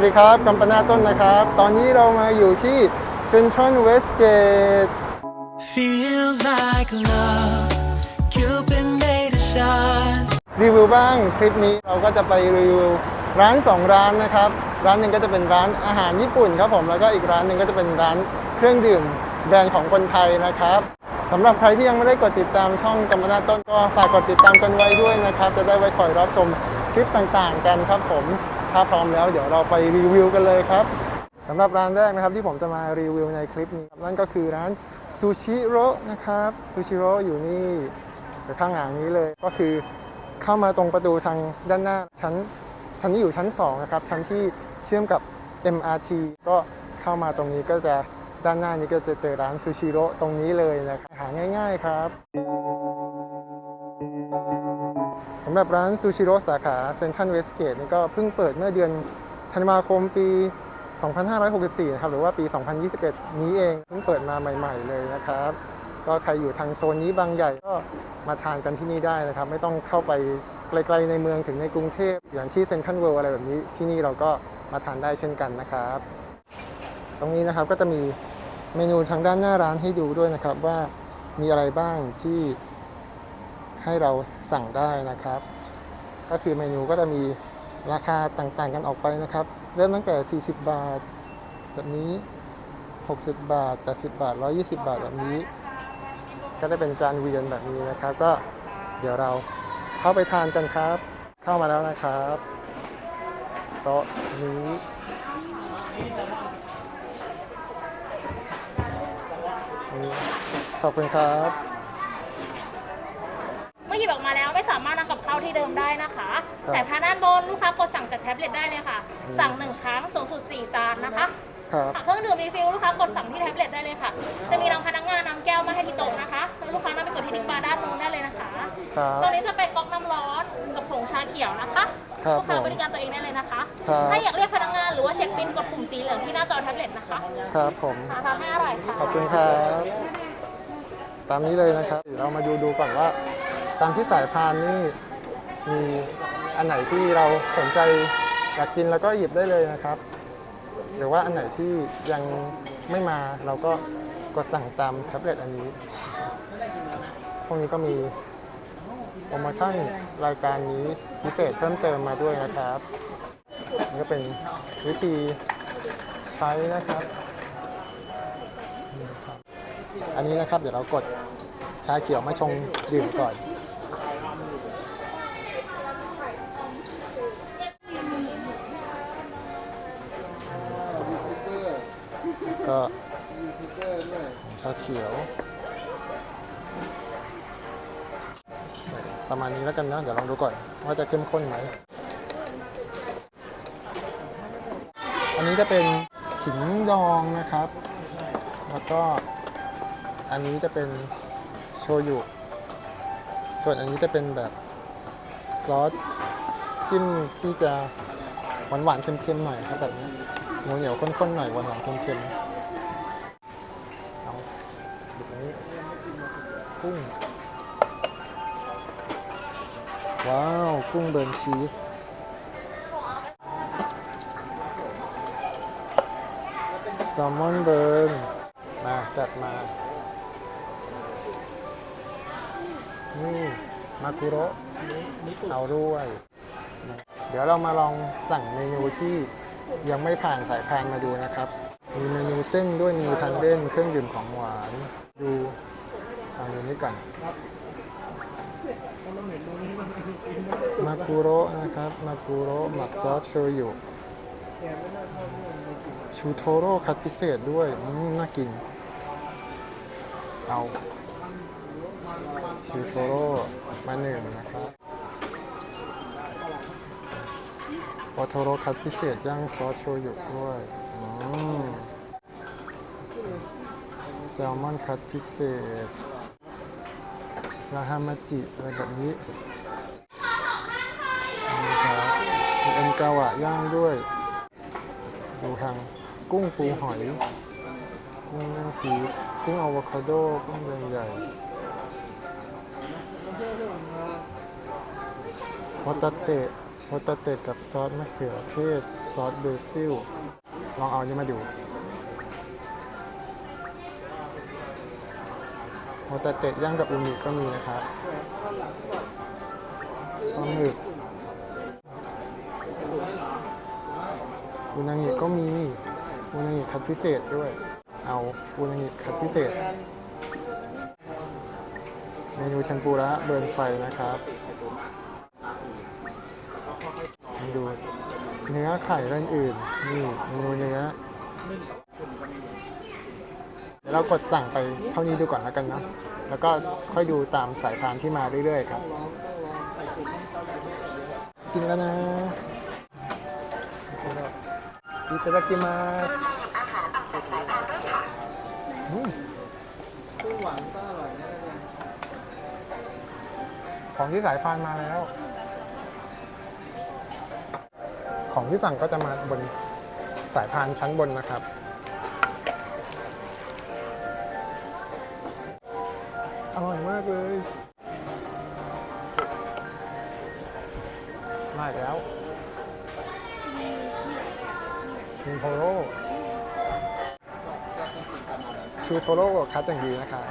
วัสดีครับกัมปนาต้นนะครับ ตอนนี้เรามาอยู่ที่เซ็นทรัลเวสเกต Feels like love. Cupid made a shot. รีวิวบ้างคลิปนี้เราก็จะไปรีวิวร้าน 2 ร้านนะครับ ร้านหนึ่งก็จะเป็นร้านอาหารญี่ปุ่นครับผมแล้วก็อีกร้านหนึ่งก็จะเป็นร้านเครื่องดื่มแบรนด์ของคนไทยนะครับสำหรับใครที่ยังไม่ได้กดติดตามช่องกัมปนาต้นก็ฝากกดติดตามกันไว้ด้วยนะครับ จะได้ไว้คอยรับชมคลิปต่างๆ กันครับผม ถ้าพร้อมแล้วเดี๋ยวเราไปรีวิวกันเลยครับสำหรับร้านแรกนะครับที่ผมจะมารีวิวในคลิปนี้นั่นก็คือร้านซูชิโร่นะครับซูชิโร่อยู่นี่ข้างหลังนี้เลยก็คือเข้ามาตรงประตูทางด้านหน้าชั้นชั้นนี้อยู่ชั้น2นะครับชั้นที่เชื่อมกับ MRT ก็เข้ามาตรงนี้ก็จะด้านหน้านี้ก็จะเจอร้านซูชิโร่ตรงนี้เลยนะครับหาง่าย ๆครับ สำหรับร้านซูชิโร่สาขาเซ็นทรัลเวสเกตนี่ก็เพิ่งเปิดเมื่อเดือนธันวาคมปี 2564 นะครับ หรือว่าปี 2021 นี้เองเพิ่งเปิดมาใหม่ ๆ เลยนะครับ ก็ใครอยู่ทางโซนนี้บางใหญ่ก็มาทานกันที่นี่ได้นะครับ ไม่ต้องเข้าไปไกลๆในเมืองถึงในกรุงเทพอย่างที่เซ็นทรัลเวิลด์อะไรแบบนี้ที่นี่เราก็มาทานได้เช่นกันนะครับ ตรงนี้นะครับก็จะมีเมนูทางด้านหน้าร้านให้ดูด้วยนะครับว่ามีอะไรบ้างที่ ให้เราสั่งได้นะครับ ก็คือเมนูก็จะมีราคาต่างๆกันออกไปนะครับ เริ่มตั้งแต่ 40 บาท แบบนี้ 60 บาท 80 บาท 120 บาทแบบนี้ ก็ได้เป็นจานเวียนแบบนี้นะครับ ก็เดี๋ยวเราเข้าไปทานกันครับ เข้ามาแล้วนะครับโต๊ะนี้ขอบคุณครับ เมื่อหยิบออกมาแล้วไม่สามารถนำกับข้าว ที่เดิมได้นะคะครับแต่ทางด้านบนลูกค้ากดสั่งจากแท็บเล็ตได้เลยค่ะสั่งหนึ่งครั้งสูงสุด4จานนะคะครับเครื่องดื่มรีฟิลลูกค้ากดสั่งที่แท็บเล็ตได้เลยค่ะ จะมีน้องพนักงานนำแก้วมาให้ที่โต๊ะนะคะแล้วลูกค้านำไปกดที่นิ้งบาร์ด้านนู้นได้เลยนะคะครับตรงนี้จะเป็นก๊อกน้ำร้อนกับผงชาเขียวนะคะครับลูกค้าผมบริการตัวเองได้เลยนะคะ ครับ ถ้าอยากเรียกพนักงานหรือว่าเช็คบินกดปุ่มสีเหลืองที่หน้าจอแท็บเล็ตนะคะครับผมทานให้อร่อยค่ะ ขอบคุณครับ ตามนี้เลยนะครับเดี๋ยวเรามาดูดูก่อนว่า ตามที่สายพานนี่ มีอันไหนที่เราสนใจอยากกินแล้วก็หยิบได้เลยนะครับ หรือว่าอันไหนที่ยังไม่มาเราก็กดสั่งตามแท็บเล็ตอันนี้พวกนี้ก็มีโปรโมชั่นรายการนี้พิเศษเพิ่มเติมมาด้วยนะครับนี่ก็เป็นวิธีใช้นะครับ อันนี้นะครับเดี๋ยวเรากดชาเขียวมาชงดื่มก่อน ก็ชาเขียวประมาณนี้แล้วกันนะเดี๋ยวลองดูก่อน ว่าจะเข้มข้นไหม อันนี้จะเป็นขิงดองนะครับ แล้วก็อันนี้จะเป็นโชยุ ส่วนอันนี้จะเป็นแบบซอสจิ้มที่จะหวานหวานๆเค็มๆหน่อยครับแบบนี้เหนียวเหนียวข้นๆหน่อยหวานหวานๆเค็มๆ กุ้ง ว้าว กุ้งเบิร์นชีสแซลมอนเบิร์นมา จัดมานี่มากุโระเอาด้วย เดี๋ยวเรามาลองสั่งเมนูที่ยังไม่ผ่านสายพานมาดูนะครับ มีเมนูเส้นด้วยเมนูทานเล่นเครื่องดื่มของหวาน ดู ทางนี้ก่อนมากุโระนะครับมากุโระหมักซอสโชยุชูโทโร่คัดพิเศษด้วยอืมน่ากิน เอาชูโทโร่มาหนึ่งนะครับโอโทโร่คัดพิเศษย่างซอสโชยุด้วยอืมแซลมอนคัดพิเศษ ราฮามาจิอะไรแบบนี้นี่ครับมีเอ็นกาวะย่างด้วย ดูทางกุ้งปูหอย กุ้งสีกุ้งอะโวคาโดกุ้งใหญ่โฮตาเตะโฮตาเตะกับซอสมะเขือเทศ ซอสเบซิล ลองเอาอันนี้มาดู โมตาเตะย่างกับอูนิก็มีนะครับปลาหมึกอูนางิก็มีอูนางิคัดพิเศษด้วย เอาอูนางิคัดพิเศษ เมนูเทมปุระเบิร์นไฟนะครับมาดูเนื้อไข่เร้านอื่น นี่เมนูเนื้อ เรากดสั่งไปเท่านี้ดูก่อนแล้วกันเนาะแล้วก็ค่อยดูตามสายพานที่มาเรื่อยๆครับกินแล้วนะอิตาดากิมาสอืมของที่สายพานมาแล้ว ของที่สั่งก็จะมาบนสายพานชั้นบนนะครับ ร่อยมากเลยมาอีกแล้วชินโทโร่ชูโทโร่คัดอย่างดีนะคะ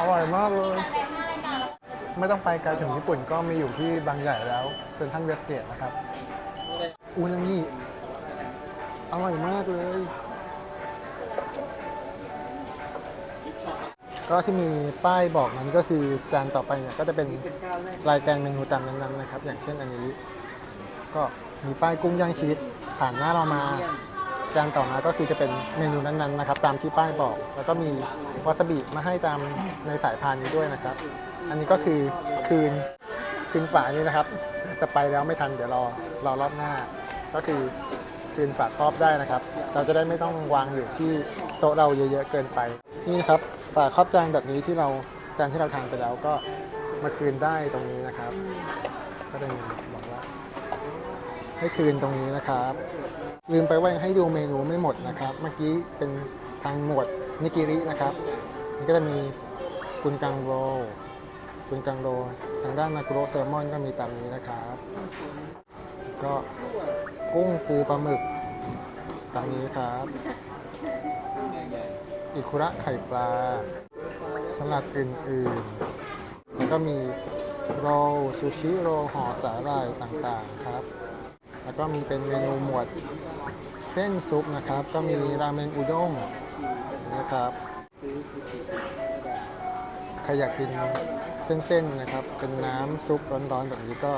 อร่อยมากเลย ไม่ต้องไปไกลถึงญี่ปุ่นก็มีอยู่ที่บางใหญ่แล้วเซ็นทรัลเวสเกตนะครับอูนางิอร่อยมากเลย ก็ที่มีป้ายบอกนั้นก็คือจานต่อไปเนี่ยก็จะเป็นรายการเมนูตามนั้นๆนะครับ อย่างเช่นอันนี้ ก็มีป้ายกุ้งย่างชีสผ่านหน้าเรามาจานต่อมาก็คือจะเป็นเมนูนั้นๆนะครับ ตามที่ป้ายบอก แล้วก็มีวาซาบิมาให้ตามในสายพานนี้ด้วยนะครับ อันนี้ก็คือคืนคืนฝานี้นะครับแต่ไปแล้วไม่ทันเดี๋ยวรอรอรอบหน้า ก็คือคืนฝาครอบได้นะครับ เราจะได้ไม่ต้องวางอยู่ที่โต๊ะเราเยอะๆเกินไป นี่นะครับ ฝาครอบจานแบบนี้ที่เราจานที่เราทานไปแล้วก็มาคืนได้ตรงนี้นะครับ ก็จะมีบอกว่าให้คืนตรงนี้นะครับ ลืมไปว่าให้ดูเมนูไม่หมดนะครับ เมื่อกี้เป็นทางหมวดนิกิรินะครับนี่ก็จะมีกุนกังโรกุนกังโรทางด้านมากุโรแซลมอนก็มีตามนี้นะครับ ก็กุ้งปูปลาหมึกตามนี้ครับ อิคุระไข่ปลา สลัดอื่นๆ แล้วก็มีโรซูชิโรห่อสาหร่ายต่างๆครับ แล้วก็มีเป็นเมนูหมวดเส้นซุปนะครับ ก็มีราเมงอุด้งนะครับ ใครอยากกินเส้นๆนะครับ เป็นน้ำซุปร้อนๆแบบนี้ก็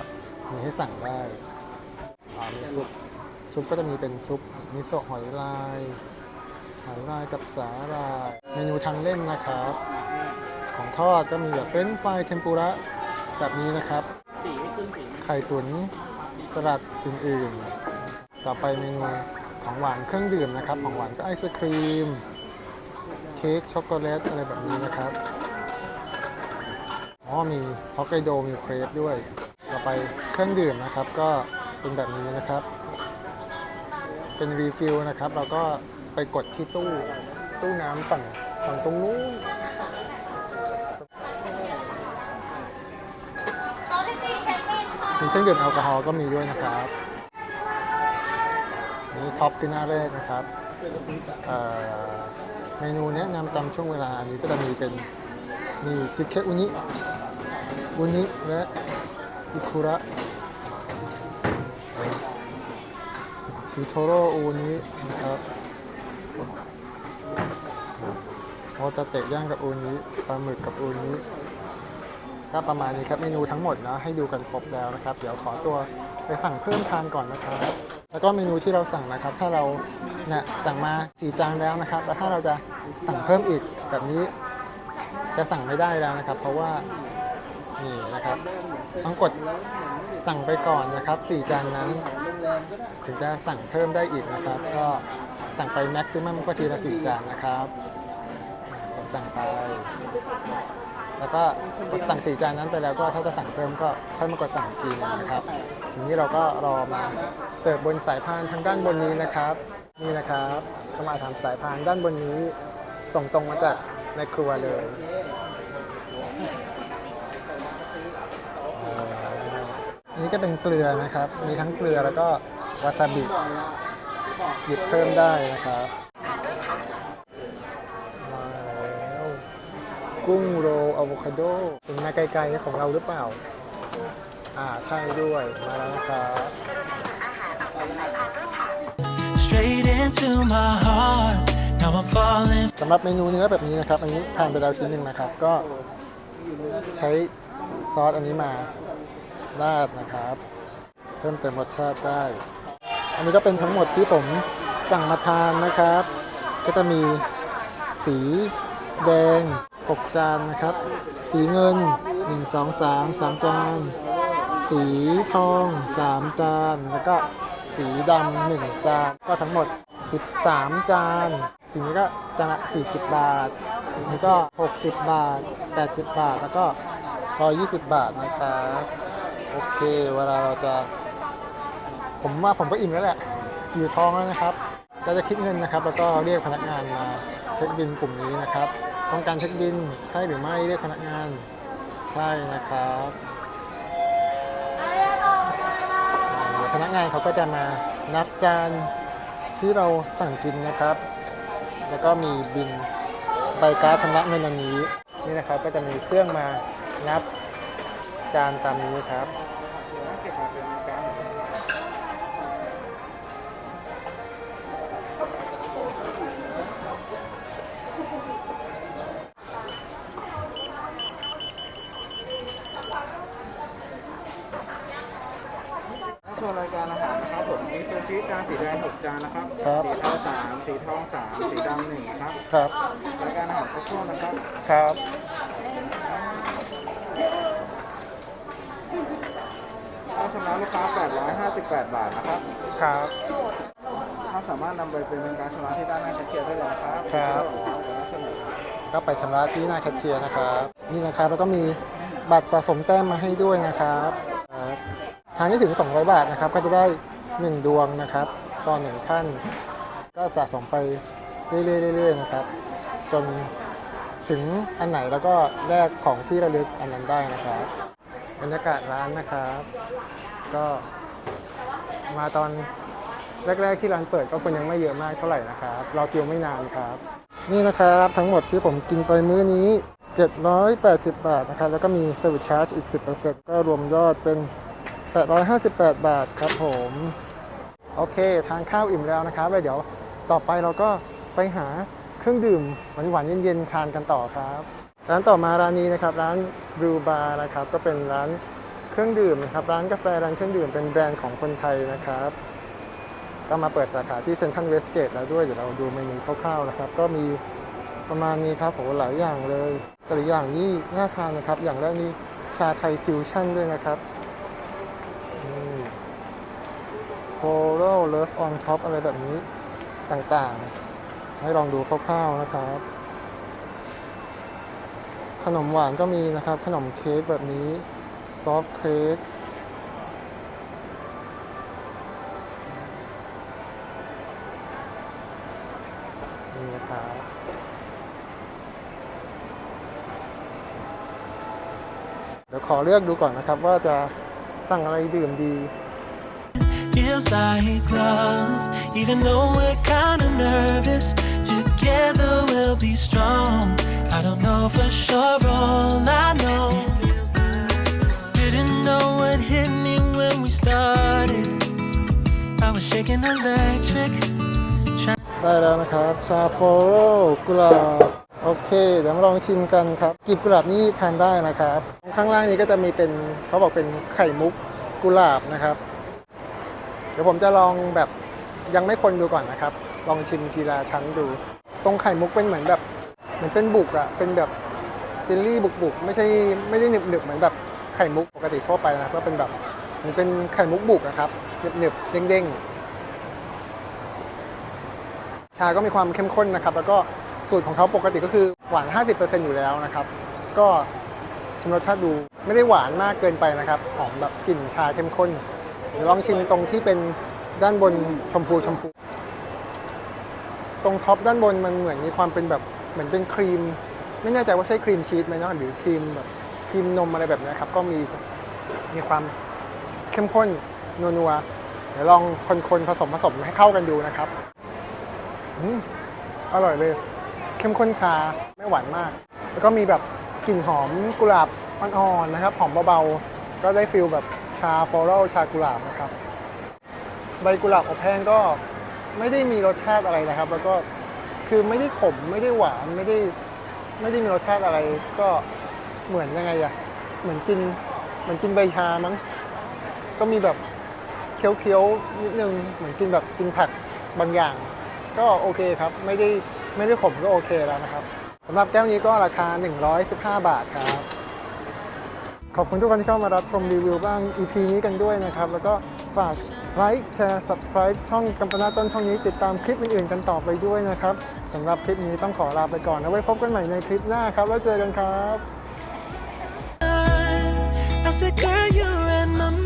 มีให้สั่งได้มีซุปซุปก็จะมีเป็นซุปมิโซะหอยลาย หอยลายกับสาหร่ายเมนูทางเล่นนะครับ ของทอดก็มีแบบเฟรนช์ฟรายเทมปุระแบบนี้นะครับ ไข่ตุ๋นสลัดอื่นๆ ต่อไปเมนูของหวานเครื่องดื่มนะครับ ของหวานก็ไอศครีม เค้กช็อกโกแลตอะไรแบบนี้นะครับอ๋อมีฮอกไกโดมีเครปด้วย ต่อไปเครื่องดื่มนะครับ ก็เป็นแบบนี้นะครับ เป็นรีฟิลนะครับ เราก็ ไปกดที่ตู้ ตู้น้ำฝั่งฝั่งตรงนู้นมีเครื่องดื่มแอลกอฮอล์ก็มีด้วยนะครับ นี่ท็อปคือหน้าแรกนะครับ เมนูแนะนำตามช่วงเวลาอันนี้ก็จะมีเป็นมีซิเคอุนิอุนิและอิคุระชูโทโรอุนินะครับ โอตาเตะย่างกับอุนิปลาหมึกกับอุนิก็ประมาณนี้ครับเมนูทั้งหมดนะให้ดูกันครบแล้วนะครับ เดี๋ยวขอตัวไปสั่งเพิ่มทานก่อนนะครับ แล้วก็เมนูที่เราสั่งนะครับ ถ้าเราเนี่ยสั่งมาสี่จานแล้วนะครับ แล้วถ้าเราจะสั่งเพิ่มอีกแบบนี้ จะสั่งไม่ได้แล้วนะครับ เพราะว่านี่นะครับ ต้องกดสั่งไปก่อนนะครับสี่จานนั้น ถึงจะสั่งเพิ่มได้อีกนะครับ ก็สั่งไปแม็กซิมัมก็ทีละสี่จานนะครับ สั่งไป แล้วก็กดสั่งสี่จานนั้นไปแล้วก็ถ้าจะสั่งเพิ่มก็ค่อยมากดสั่งทีนะครับ ทีนี้เราก็รอมาเสิร์ฟบนสายพานทางด้านบนนี้นะครับ นี่นะครับก็มาทำสายพานด้านบนนี้ ส่งตรงมาจากในครัวเลยอ่อนี้จะเป็นเกลือนะครับ มีทั้งเกลือแล้วก็วาซาบิหยิบเพิ่มได้นะครับ กุ้งโรลอะโวคาโดเป็นมาไกลๆของเราหรือเปล่า อ่าใช่ด้วย มาแล้วนะครับ Straight into my heart. Now I'm falling. สำหรับเมนูเนื้อแบบนี้นะครับ อันนี้ทานไปแล้วชิ้นหนึ่งนะครับ ก็ใช้ซอสอันนี้มาราดนะครับ เพิ่มเติมรสชาติได้ อันนี้ก็เป็นทั้งหมดที่ผมสั่งมาทานนะครับ ก็จะมีสีแดง 6 จานนะครับ สีเงิน 1 2 3 3 จาน สีทอง 3 จาน แล้วก็สีดำ1จาน ก็ทั้งหมด 13 จาน สีนี้ก็จานละ40 บาท นี้ก็ 60 บาท 80 บาท แล้วก็120 บาทนะครับโอเค เวลาเราจะ ผมว่าผมก็อิ่มแล้วแหละ อยู่ท้องแล้วนะครับ เราจะคิดเงินนะครับ แล้วก็เรียกพนักงานมาเช็คบินกลุ่มนี้นะครับ ต้องการเช็คบิน ใช่หรือไม่เรียกพนักงาน ใช่นะครับเดี๋ยวพนักงานเขาก็จะมานับจานที่เราสั่งกินนะครับ แล้วก็มีบินใบการ์ดชำระเงินอันนี้ นี่นะครับก็จะมีเครื่องมานับจานตามนี้ครับ ครับครับรายการอาหารครบถ้วนนะครับครับค่าชำระลูกค้า 858 บาทนะครับ ครับ ถ้าสามารถนำไปเป็นการชำระที่ด้านหน้าแคชเชียร์ได้เลยนะครับครับครับเดี๋ยวเราเสนอก็ไปชำระที่หน้าแคชเชียร์นะครับ นี่นะครับแล้วก็มีบัตรสะสมแต้มมาให้ด้วยนะครับครับทางที่ถึง 200 บาทนะครับ ก็จะได้ 1 ดวงนะครับต่อหนึ่งท่าน ก็สะสมไป เรื่อยๆเรื่อยๆนะครับ จนถึงอันไหนแล้วก็แลกของที่ระลึกอันนั้นได้นะครับ บรรยากาศร้านนะครับ ก็มาตอนแรก ๆ ที่ร้านเปิดก็คนยังไม่เยอะมากเท่าไหร่นะครับรอคิวไม่นานครับ นี่นะครับทั้งหมดที่ผมกินไปมื้อนี้ 780 บาทนะครับ แล้วก็มี Service Charge อีก 10%ก็รวมยอดเป็น 858 บาทครับผม โอเค ทานข้าวอิ่มแล้วนะครับแล้วเดี๋ยวต่อไปเราก็ ไปหาเครื่องดื่มหวานๆเย็นๆทานกันต่อครับ ร้านต่อมาร้านนี้นะครับร้านบรูบาร์นะครับก็เป็นร้านเครื่องดื่มนะครับร้านกาแฟร้านเครื่องดื่มเป็นแบรนด์ของคนไทยนะครับ ก็มาเปิดสาขาที่เซ็นทรัลเวสเกตแล้วด้วยเดี๋ยวเราดูเมนูคร่าวๆนะครับ ก็มีประมาณนี้ครับโหหลายอย่างเลยแต่ละอย่างนี่น่าทานนะครับ อย่างแรกนี่ชาไทยฟิวชั่นด้วยนะครับโฟล o เลิฟออนท็อปอะไรแบบนี้ต่างๆ ให้ลองดูคร่าวๆนะครับ ขนมหวานก็มีนะครับ ขนมเค้กแบบนี้ ซอฟต์เค้กนี่นะครับเดี๋ยวขอเลือกดูก่อนนะครับว่าจะสั่งอะไรดื่มดี Feels like love, even though we're kinda nervous. Together we'll be strong. I don't know for sure, all I know. Didn't know what hit me when we started. I was shaking electric. ได้แล้วนะครับ ชาโฟโรกุหลาบโอเค เดี๋ยวมาลองชิมกันครับกลีบกุหลาบนี่ทานได้นะครับ ข้างล่างนี้ก็จะมีเป็นเขาบอกเป็นไข่มุกกุหลาบนะครับ ดี๋ยวผมจะลองแบบยังไม่คนดูก่อนนะครับ ลองชิมทีละชั้นดู ตรงไข่มุกเป็นเหมือนแบบเหมือนเป็นบุกอะเป็นแบบเจลลี่บุกๆ ไม่ใช่ไม่ได้หนึบๆเหมือนแบบไข่มุกปกติทั่วไปนะก็เป็นแบบเหมือนเป็นไข่มุกบุกนะครับหนึบๆเด้งๆชาก็มีความเข้มข้นนะครับ แล้วก็สูตรของเขาปกติก็คือหวาน 50%อยู่แล้วนะครับ ก็ชิมรสชาติดูไม่ได้หวานมากเกินไปนะครับหอมแบบกลิ่นชาเข้มข้น เดี๋ยวลองชิมตรงที่เป็นด้านบนชมพูชมพู ตรงท็อปด้านบนมันเหมือนมีความเป็นแบบเหมือนเป็นครีม ไม่แน่ใจว่าใช่ครีมชีสไหมเนาะหรือครีมแบบครีมนมอะไรแบบนี้ครับ ก็มีมีความเข้มข้นนัวๆเดี๋ยวลองคนๆผสมผสมให้เข้ากันดูนะครับอือร่อยเลย เข้มข้นชาไม่หวานมาก แล้วก็มีแบบกลิ่นหอมกุหลาบอ่อนๆนะครับ หอมเบาๆ ก็ได้ฟิลแบบ ชาฟลอรัลชากุหลาบนะครับ ใบกุหลาบอบแห้งก็ไม่ได้มีรสชาติอะไรนะครับ แล้วก็คือไม่ได้ขมไม่ได้หวานไม่ได้ไม่ได้มีรสชาติอะไร ก็เหมือนยังไงอะเหมือนกินเหมือนกินใบชามั้งก็มีแบบเคี้ยวๆนิดนึงเหมือนกินแบบกินผักบางอย่าง ก็โอเคครับไม่ได้ไม่ได้ขมก็โอเคแล้วนะครับสำหรับแก้วนี้ก็ราคา 115 บาทครับ ขอบคุณทุกคนที่เข้ามารับชมรีวิวบ้าง EP นี้กันด้วยนะครับ แล้วก็ฝากไลค์แชร์ subscribe ช่องกัมปนาต้นช่องนี้ติดตามคลิปอื่นๆกันต่อไปด้วยนะครับสำหรับคลิปนี้ต้องขอลาไปก่อนนะไว้พบกันใหม่ในคลิปหน้าครับ แล้วเจอกันครับ I said, girl, you're in my